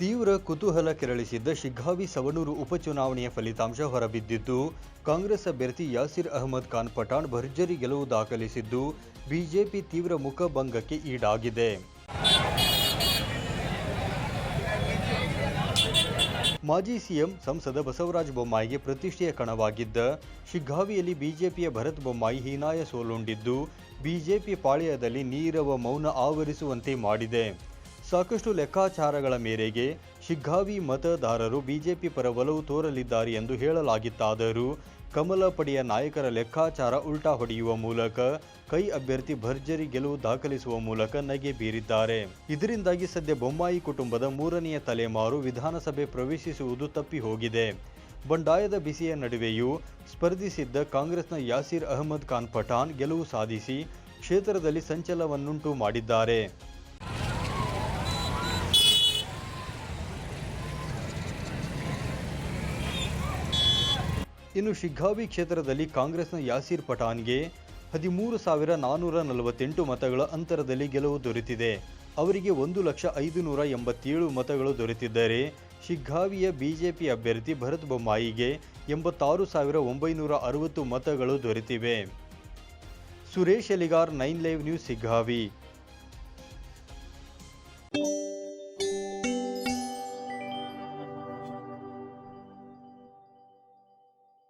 ತೀವ್ರ ಕುತೂಹಲ ಕೆರಳಿಸಿದ್ದ ಶಿಗ್ಗಾವಿ ಸವಣೂರು ಉಪಚುನಾವಣೆಯ ಫಲಿತಾಂಶ ಹೊರಬಿದ್ದಿದ್ದು, ಕಾಂಗ್ರೆಸ್ ಅಭ್ಯರ್ಥಿ ಯಾಸಿರ್ ಅಹಮದ್ ಖಾನ್ ಪಠಾಣ್ ಭರ್ಜರಿ ಗೆಲುವು ದಾಖಲಿಸಿದ್ದು, ಬಿಜೆಪಿ ತೀವ್ರ ಮುಖಭಂಗಕ್ಕೆ ಈಡಾಗಿದೆ. ಮಾಜಿ ಸಿಎಂ ಸಂಸದ ಬಸವರಾಜ ಬೊಮ್ಮಾಯಿಗೆ ಪ್ರತಿಷ್ಠೆಯ ಕಣವಾಗಿದ್ದ ಶಿಗ್ಗಾವಿಯಲ್ಲಿ ಬಿಜೆಪಿಯ ಭರತ್ ಬೊಮ್ಮಾಯಿ ಹೀನಾಯ ಸೋಲುಂಡಿದ್ದು, ಬಿಜೆಪಿ ಪಾಳೆಯದಲ್ಲಿ ನೀರವ ಮೌನ ಆವರಿಸುವಂತೆ ಮಾಡಿದೆ. ಸಾಕಷ್ಟು ಲೆಕ್ಕಾಚಾರಗಳ ಮೇರೆಗೆ ಶಿಗ್ಗಾವಿ ಮತದಾರರು ಬಿಜೆಪಿ ಪರ ಒಲವು ತೋರಲಿದ್ದಾರೆ ಎಂದು ಹೇಳಲಾಗಿತ್ತಾದರೂ ಕಮಲ ಪಡೆಯ ನಾಯಕರ ಲೆಕ್ಕಾಚಾರ ಉಲ್ಟಾ ಹೊಡೆಯುವ ಮೂಲಕ ಕೈ ಅಭ್ಯರ್ಥಿ ಭರ್ಜರಿ ಗೆಲುವು ದಾಖಲಿಸುವ ಮೂಲಕ ನಗೆ ಬೀರಿದ್ದಾರೆ. ಇದರಿಂದಾಗಿ ಸದ್ಯ ಬೊಮ್ಮಾಯಿ ಕುಟುಂಬದ ಮೂರನೆಯ ತಲೆಮಾರು ವಿಧಾನಸಭೆ ಪ್ರವೇಶಿಸುವುದು ತಪ್ಪಿ ಹೋಗಿದೆ ಬಂಡಾಯದ ಬಿಸಿಯ ನಡುವೆಯೂ ಸ್ಪರ್ಧಿಸಿದ್ದ ಕಾಂಗ್ರೆಸ್ನ ಯಾಸಿರ್ ಅಹಮದ್ ಖಾನ್ ಪಠಾನ್ ಗೆಲುವು ಸಾಧಿಸಿ ಕ್ಷೇತ್ರದಲ್ಲಿ ಸಂಚಲವನ್ನುಂಟು ಮಾಡಿದ್ದಾರೆ. ಇನ್ನು ಶಿಗ್ಗಾವಿ ಕ್ಷೇತ್ರದಲ್ಲಿ ಕಾಂಗ್ರೆಸ್ನ ಯಾಸೀರ್ ಪಠಾನ್ಗೆ ಹದಿಮೂರು ಸಾವಿರ ನಾನ್ನೂರ ನಲವತ್ತೆಂಟು ಮತಗಳ ಅಂತರದಲ್ಲಿ ಗೆಲುವು ದೊರೆತಿದೆ. ಅವರಿಗೆ ಒಂದು ಲಕ್ಷ ಐದು ನೂರ ಎಂಬತ್ತೇಳು ಮತಗಳು ದೊರೆತಿದ್ದರೆ ಶಿಗ್ಗಾವಿಯ ಬಿಜೆಪಿ ಅಭ್ಯರ್ಥಿ ಭರತ್ ಬೊಮ್ಮಾಯಿಗೆ ಎಂಬತ್ತಾರು ಸಾವಿರ ಒಂಬೈನೂರ ಅರವತ್ತು ಮತಗಳು ದೊರೆತಿವೆ. Suresh Eligar nine live news Shiggavi.